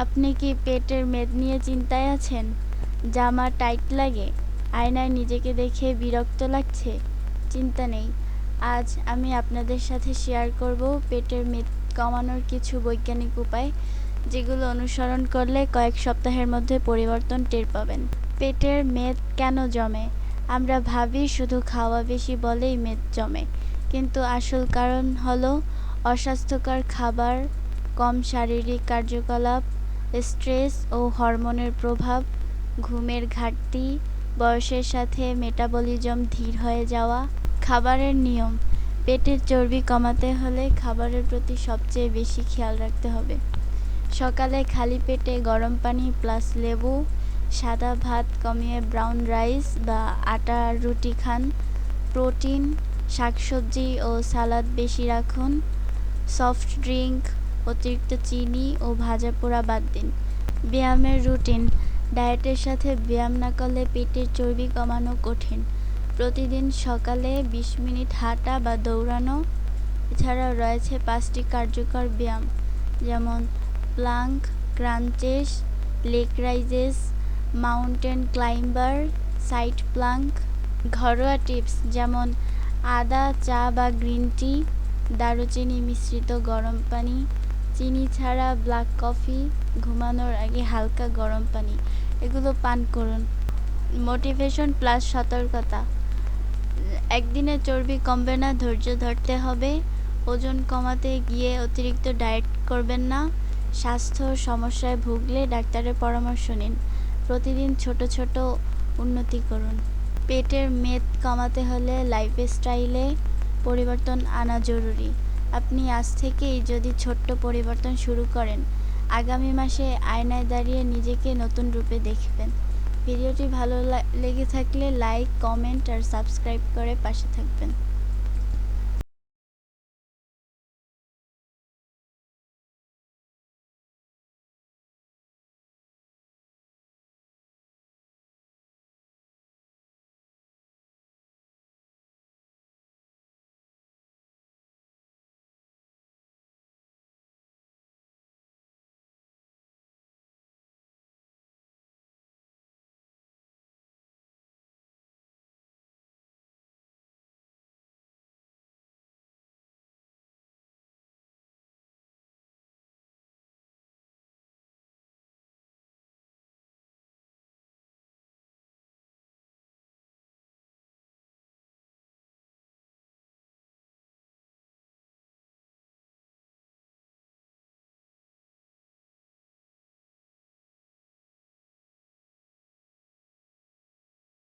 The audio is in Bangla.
আপনি কি পেটের মেদ নিয়ে চিন্তায় আছেন? জামা টাইট লাগে। আয়নায় নিজেকে দেখে বিরক্ত লাগছে। চিন্তা নেই। আজ আমি আপনাদের সাথে শেয়ার করব পেটের মেদ কমানোর কিছু বৈজ্ঞানিক উপায়, যেগুলো অনুসরণ করলে কয়েক সপ্তাহের মধ্যে পরিবর্তন টের পাবেন। পেটের মেদ কেন জমে? আমরা ভাবি শুধু খাওয়া বেশি বলেই মেদ জমে। কিন্তু আসল কারণ হলো অস্বাস্থ্যকর খাবার, কম শারীরিক কার্যকলাপ স্ট্রেস ও হরমোনের প্রভাব, ঘুমের ঘাটতি, বয়সের সাথে মেটাবলিজম ধীর হয়ে যাওয়া, খাবারের নিয়ম, পেটের চর্বি কমাতে হলে খাবারের প্রতি সবচেয়ে বেশি খেয়াল রাখতে হবে। সকালে খালি পেটে গরম পানি প্লাস লেবু, সাদা ভাত কমিয়ে ব্রাউন রাইস বা আটা রুটি খান। প্রোটিন, শাকসবজি ও সালাদ বেশি রাখুন। সফট ড্রিঙ্ক অতিরিক্ত চিনি ও ভাজা পোড়া বাদ দিন। ব্যায়ামের রুটিন, ডায়েটের সাথে ব্যায়াম না করলে পেটের চর্বি কমানো কঠিন। প্রতিদিন সকালে বিশ মিনিট হাঁটা বা দৌড়ানো। এছাড়াও রয়েছে পাঁচটি কার্যকর ব্যায়াম, যেমন plank crunches leg raises, mountain climber, side plank. ঘরোয়া টিপস যেমন আদা, চা বা গ্রিন টি, দারুচিনি মিশ্রিত গরম পানি চিনি ছাড়া ব্ল্যাক কফি ঘুমানোর আগে হালকা গরম পানি। এগুলো পান করুন। মোটিভেশন প্লাস সতর্কতা। একদিনে চর্বি কমবে না, ধৈর্য ধরতে হবে। ওজন কমাতে গিয়ে অতিরিক্ত ডায়েট করবেন না। স্বাস্থ্য সমস্যায় ভুগলে ডাক্তারের পরামর্শ নিন। প্রতিদিন ছোট ছোট উন্নতি করুন। পেটের মেদ কমাতে হলে লাইফস্টাইলে পরিবর্তন আনা জরুরি। আপনি আজ থেকেই যদি ছোট্ট পরিবর্তন শুরু করেন, আগামী মাসে আয়নায় দাঁড়িয়ে নিজেকে নতুন রূপে দেখবেন। ভিডিওটি ভালো লেগে থাকলে লাইক, কমেন্ট আর সাবস্ক্রাইব করে পাশে থাকবেন।